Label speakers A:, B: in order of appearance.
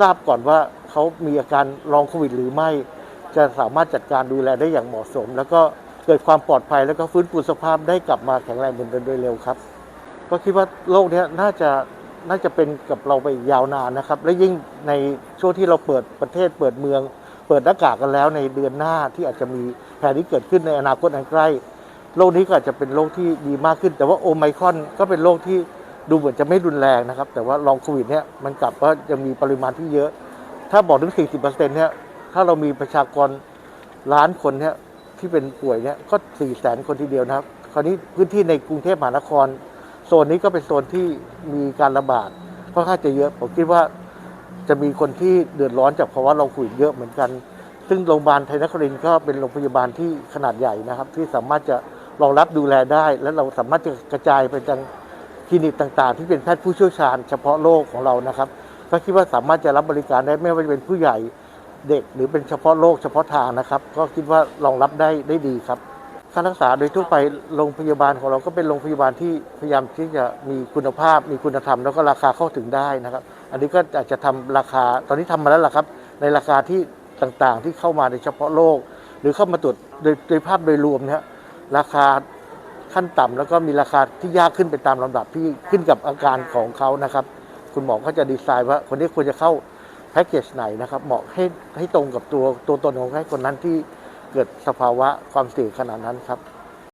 A: ทราบก่อนว่าเขามีอาการลองโควิดหรือไม่ จะสามารถจัดการดูแลได้อย่างเหมาะสม แล้วก็เกิดความปลอดภัย แล้วก็ฟื้นฟูสภาพได้กลับมาแข็งแรงเหมือนเดิมโดยเร็วครับ ก็คิดว่าโรคนี้น่าจะน่าจะเป็นกับเราไปยาวนานนะครับ และยิ่งในช่วงที่เราเปิดประเทศเปิดเมือง เปิดหน้ากากกันแล้วในเดือนหน้าที่อาจจะมีแผนที่เกิดขึ้นในอนาคตอันใกล้โรคนี้ก็อาจจะเป็นโรคที่ดีมากขึ้น แต่ว่าโอไมครอนก็เป็นโรคที่ ดูเหมือนจะไม่รุนแรงนะครับ แต่ว่าลองโควิดเนี่ยมันกลับว่ายังมีปริมาณที่เยอะ ถ้าบอกถึง 40%เนี่ยถ้าเรามีประชากรล้านคนเนี่ยที่เป็นป่วยเนี่ยก็4แสนคนทีเดียวนะครับ คราวนี้พื้นที่ในกรุงเทพมหานคร โซนนี้ก็เป็นโซนที่มีการระบาดค่อนข้างจะเยอะผมคิดว่าจะมีคนที่เดือดร้อนจากภาวะลองโควิดเยอะเหมือนกัน ซึ่งโรงพยาบาลไทยนครินก็เป็นโรงพยาบาลที่ขนาดใหญ่นะครับ ที่สามารถจะรองรับดูแลได้ และเราสามารถจะกระจายไปยัง คลินิกต่างๆ ที่เป็นแพทย์ผู้เชี่ยวชาญเฉพาะโรคของเรานะครับ ก็คิดว่าสามารถจะรับบริการได้ไม่ว่าจะเป็นผู้ใหญ่เด็กหรือเป็นเฉพาะโรคเฉพาะทางนะครับ ก็คิดว่ารองรับได้ได้ดีครับค่ารักษาโดยทั่วไปโรงพยาบาลของเราก็เป็นโรงพยาบาลที่พยายามที่จะมีคุณภาพ มีคุณธรรมแล้วก็ราคาเข้าถึงได้นะครับ อันนี้ก็อาจจะทำราคาตอนนี้ทำมาแล้วล่ะครับ ในราคาที่ต่างๆที่เข้ามาในเฉพาะโรคหรือเข้ามาตรวจโดยโดยภาพโดยรวมเนี่ยราคา ขั้นต่ำแล้วก็มีราคาที่ยากขึ้นไปตามลำดับที่ขึ้นกับอาการของเขานะครับ คุณหมอก็จะดีไซน์ว่าคนนี้ควรจะเข้าแพ็กเกจไหนนะครับ เหมาะให้ให้ตรงกับตัวตัวตนของใครคนนั้นที่เกิดสภาวะความเสี่ยงขนาดนั้นครับ